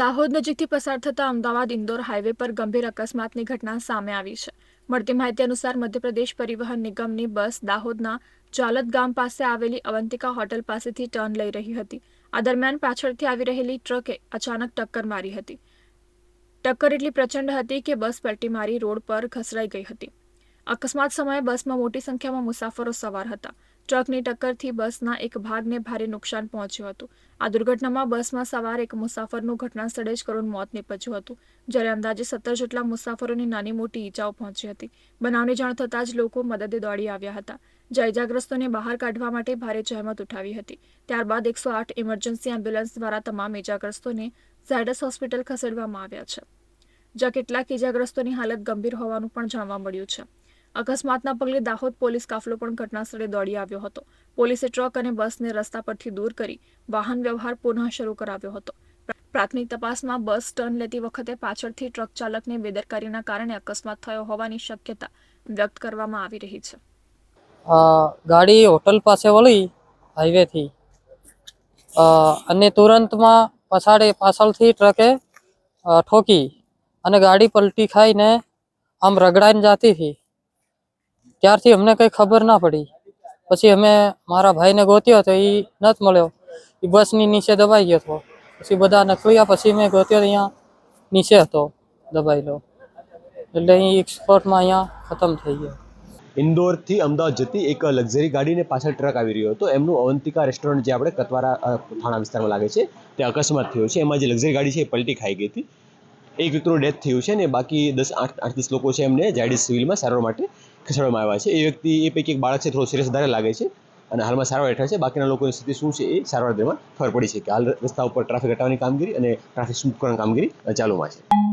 દાહોદ નજીકથી પસાર થતા અમદાવાદ, ઇન્દોર હાઈવે પર ગંભીર અકસ્માતની ઘટના સામે આવી છે. મળતી માહિતી અનુસાર મધ્યપ્રદેશ પરિવહન નિગમની બસ દાહોદના ચાલત ગામ પાસે આવેલી અવંતિકા હોટલ પાસેથી ટર્ન લઈ રહી હતી. આ દરમિયાન પાછળથી આવી રહેલી ટ્રકે અચાનક ટક્કર મારી હતી. ટક્કર એટલી પ્રચંડ હતી કે બસ પલટી મારી રોડ પર ઘસરાઈ ગઈ હતી. અકસ્માત સમયે બસમાં મોટી સંખ્યામાં મુસાફરો સવાર હતા. ટ્રકની ટક્કરથી બસના એક ભાગને ભારે નુકસાન પહોંચ્યું હતું. આ દુર્ઘટનામાં બસમાં સવાર એક મુસાફરનું ઘટના સ્થળે જ કરુણ મોત નીપજ્યું હતું, જ્યારે અંદાજે સત્તર જેટલા મુસાફરોની નાની મોટી ઈજાઓ પહોંચી હતી. બનાવની જાણ થતાં જ લોકો મદદે દોડી આવ્યા હતા. ઇજાગ્રસ્તોને બહાર કાઢવા માટે ભારે જહેમત ઉઠાવી હતી. ત્યારબાદ એકસો આઠ ઇમરજન્સી એમ્બ્યુલન્સ દ્વારા તમામ ઇજાગ્રસ્તોને ઝાયડસ હોસ્પિટલ ખસેડવામાં આવ્યા છે, જ્યાં કેટલાક ઇજાગ્રસ્તોની હાલત ગંભીર હોવાનું પણ જાણવા મળ્યું છે. અકસ્માતના પગલે દાહોદ પોલીસ કાફલો પણ ઘટનાસ્થળે દોડી આવ્યો હતો. પોલીસે ટ્રક અને બસને રસ્તા પરથી દૂર કરી વાહન વ્યવહાર પુનઃ શરૂ કરાવ્યો હતો. પ્રાથમિક તપાસમાં બસ ટર્ન લેતી વખતે પાછળથી ટ્રક ચાલકને બેદરકારીના કારણે અકસ્માત થયો હોવાની શક્યતા વ્યક્ત કરવામાં આવી રહી છે. ગાડી હોટલ પાસે વળી હાઈવેથી. અને તુરંતમાં પછાડે પાછળથી ટ્રકે ઠોકી અને ગાડી પલટી ખાઈને આમ રગડાઈને જાતી હતી ત્યારથી અમને કંઈ ખબર ના પડી. પછી અમે મારા ભાઈને ગોત્યો તો એ નથી મળ્યો. એ બસની નીચે દબાઈ ગયો હતો. પછી બધા નકળ્યા પછી મેં ગોત્યો તો અહીંયા નીચે હતો દબાયેલો. એટલે અહીં એક સ્પોટમાં અહીંયા ખતમ થઈ ગયો. ઇન્દોરથી અમદાવાદ જતી એક લક્ઝરી ગાડીને પાછળ ટ્રક આવી રહ્યો હતો. એમનું અવંતિકા રેસ્ટોરન્ટ જે આપણે કતવારા થાણા વિસ્તારમાં લાગે છે ત્યાં અકસ્માત થયો છે. એમાં જે લક્ઝરી ગાડી છે એ પલટી ખાઈ ગઈ હતી. એક વ્યક્તિનું ડેથ થયું છે અને બાકી દસ, આઠ આઠ, દસ લોકો છે એમને જાયડીસ સિવિલમાં સારવાર માટે ખસેડવામાં આવ્યા છે. એ વ્યક્તિ, એ પૈકી એક બાળક છે, થોડો સિરિયસ વધારે લાગે છે અને હાલમાં સારવાર હેઠળ છે. બાકીના લોકોની સ્થિતિ શું છે એ સારવાર દરમિયાન ખબર પડી છે કે હાલ રસ્તા ઉપર ટ્રાફિક હટાવવાની કામગીરી અને ટ્રાફિક સ્મૂથ કરવાની કામગીરી ચાલુમાં છે.